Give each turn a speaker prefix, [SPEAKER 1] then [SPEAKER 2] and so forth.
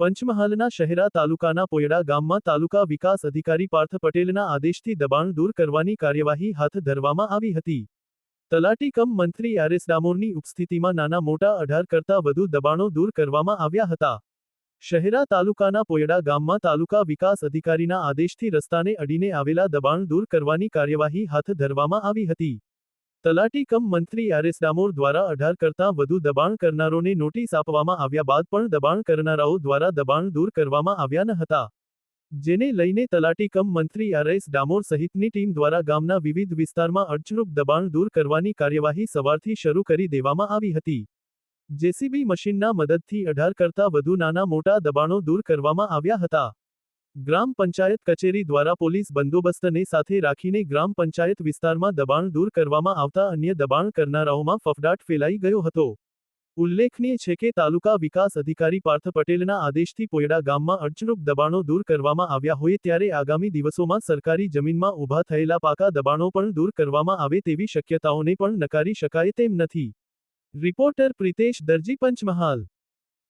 [SPEAKER 1] પંચમહાલના શહેરા તાલુકાના પોયડા ગામમાં તાલુકા વિકાસ અધિકારી પાર્થ પટેલના આદેશથી દબાણ દૂર કરવાની કાર્યવાહી હાથ ધરવામાં આવી હતી. તલાટી કમ મંત્રી આરએસ ડામોરની ઉપસ્થિતિમાં નાના મોટા અઢાર કરતા વધુ દબાણો દૂર કરવામાં આવ્યા હતા. શહેરા તાલુકાના પોયડા ગામમાં તાલુકા વિકાસ અધિકારીના આદેશથી રસ્તાને અડીને આવેલા દબાણ દૂર કરવાની કાર્યવાહી હાથ ધરવામાં આવી હતી. તલાટી કમ મંત્રી આરએસ ડામોર દ્વારા અઢાર કરતાં વધુ દબાણ કરનારોને નોટિસ આપવામાં આવ્યા બાદ પણ દબાણ કરનારાઓ દ્વારા દબાણ દૂર કરવામાં આવ્યા ન હતા. જેને લઈને તલાટી કમ મંત્રી આરએસ ડામોર સહિતની ટીમ દ્વારા ગામના વિવિધ વિસ્તારમાં અડચરૂપ દબાણ દૂર કરવાની કાર્યવાહી સવારથી શરૂ કરી દેવામાં આવી હતી. જેસીબી મશીનના મદદથી અઢાર કરતાં વધુ નાના મોટા દબાણો દૂર કરવામાં આવ્યા હતા. ગ્રામ પંચાયત કચેરી દ્વારા પોલીસ બંદોબસ્તને સાથે રાખીને ગ્રામ પંચાયત વિસ્તારમાં દબાણ દૂર કરવામાં આવતા અન્ય દબાણ કરનારાઓમાં ફફડાટ ફેલાઈ ગયો હતો. ઉલ્લેખનીય છે કે તાલુકા વિકાસ અધિકારી પાર્થ પટેલના આદેશથી પોયડા ગામમાં અડચણરૂપ દબાણો દૂર કરવામાં આવ્યા હોય ત્યારે આગામી દિવસોમાં સરકારી જમીનમાં ઊભા થયેલા પાકા દબાણો પણ દૂર કરવામાં આવે તેવી શક્યતાઓને પણ નકારી શકાય તેમ નથી. રિપોર્ટર પ્રિતેશ દરજી પંચમહાલ